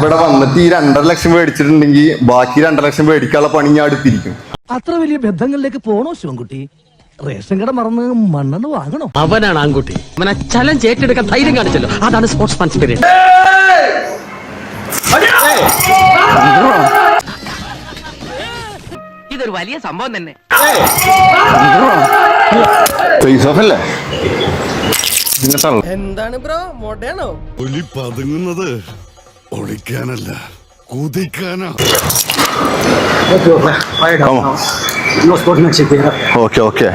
ഇവിടെ വന്നിട്ട് ഈ രണ്ടര ലക്ഷം മേടിച്ചിട്ടുണ്ടെങ്കിൽ ബാക്കി രണ്ടര ലക്ഷം മേടിക്കാനുള്ള പണി ഞാൻ എടുത്തിരിക്കും അത്ര വലിയ ബന്ധങ്ങളിലേക്ക് പോണോ ശിവൻകുട്ടി? റേഷൻ കട മറന്ന് മണ്ണെണ്ണ വാങ്ങണോ? അവനാണ് ആൺകുട്ടി. അവനെ ചലഞ്ച് ഏറ്റെടുക്കാൻ ധൈര്യം കാണിച്ചല്ലോ. അതാണ് സ്പോർട്സ് മാൻ സ്പിരിറ്റ് ഇതൊരു വലിയ സംഭവം തന്നെ. ഫേസ് ഓഫ് അല്ലേ എന്താണ് ബ്രോ മൊടയാണോ? ഒലി പതുങ്ങുന്നത്. ഒളിക്കാനല്ല കുതിക്കാനാ. ഓക്കെ ഓക്കെ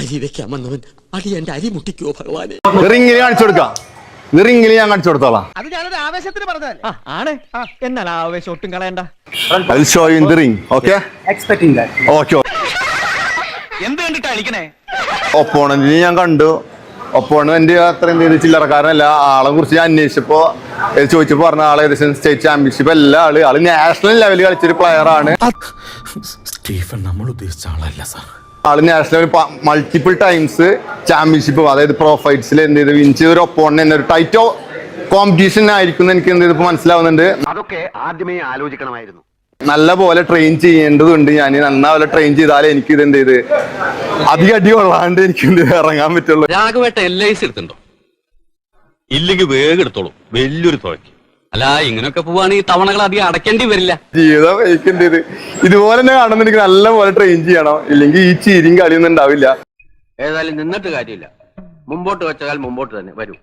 അരി വെക്കാൻ വന്നവൻ അടി എന്റെ അരി മുട്ടിക്കോ ഭഗവാനെ. റിങ്ങിൽ കാണിച്ചു കൊടുക്കാം. റിങ്ങിൽ ഞാൻ കാണിച്ചു കൊടുത്തോളാം. അത് ഞാനൊരു ആവേശത്തിന് പറഞ്ഞതല്ലേ? ആണ്. എന്നാൽ ആവേശം ഒട്ടും കളയണ്ട. I show in the ring okay okay എന്ത് കണ്ടിട്ടാ കളിക്കണേ ഒപ്പോണന്റിനെ ഞാൻ കണ്ടു. ഒപ്പോണന്റ് അത്ര എന്ത് ചെയ്ത് ചില്ലറക്കാരനല്ല ആളെ കുറിച്ച് ഞാൻ അന്വേഷിച്ചപ്പോ ചോദിച്ചപ്പോ പറഞ്ഞ ആളെ ഏകദേശം സ്റ്റേറ്റ് ചാമ്പ്യൻഷിപ്പ് എല്ലാ ആൾ. ആൾ നാഷണൽ ലെവലിൽ കളിച്ചൊരു പ്ലെയർ ആണ്. സ്റ്റീഫൻ നമ്മൾ ഉദ്ദേശിച്ച ആളല്ല സാർ. ആൾ national level multiple times championship അതായത് പ്രോഫൈറ്റ്സിൽ എന്ത് ചെയ്ത്? വിൻ ചെയ്ത് ഒരു ഒപ്പോണന്റ് തന്നെ ഒരു ടൈറ്റോ കോമ്പറ്റീഷൻ ആയിരിക്കും എനിക്ക് എന്ത് ചെയ്തപ്പോ മനസ്സിലാവുന്നുണ്ട്. അതൊക്കെ ആദ്യമേ ആലോചിക്കണമായിരുന്നു. നല്ല പോലെ ട്രെയിൻ ചെയ്യേണ്ടതുണ്ട്. ഞാൻ നന്നാ ട്രെയിൻ ചെയ്താലേ എനിക്ക് ഇത് എന്ത് ചെയ്ത്? അധികം അടി കൊള്ളാണ്ട് എനിക്ക് ഇറങ്ങാൻ പറ്റുള്ളൂ. രാഘവേട്ട എൽ ഐ സി എടുത്തുണ്ടോ ഇല്ലെങ്കിൽ വേഗം എടുത്തോളൂ. വലിയൊരു തുഴയ്ക്ക് അല്ല ഇങ്ങനെയൊക്കെ പോവാണെങ്കിൽ തവണകൾ അധികം അടയ്ക്കേണ്ടി വരില്ല. ജീവിതം എനിക്ക് എന്ത് ചെയ്ത്? ഇതുപോലെ തന്നെ കാണുന്ന എനിക്ക് നല്ല പോലെ ട്രെയിൻ ചെയ്യണം. ഇല്ലെങ്കിൽ ഈ ചീരിയും കളിയൊന്നും ഉണ്ടാവില്ല. ഏതായാലും നിന്നിട്ട് കാര്യമില്ല. മുമ്പോട്ട് വെച്ചാൽ മുമ്പോട്ട് തന്നെ. വരൂ.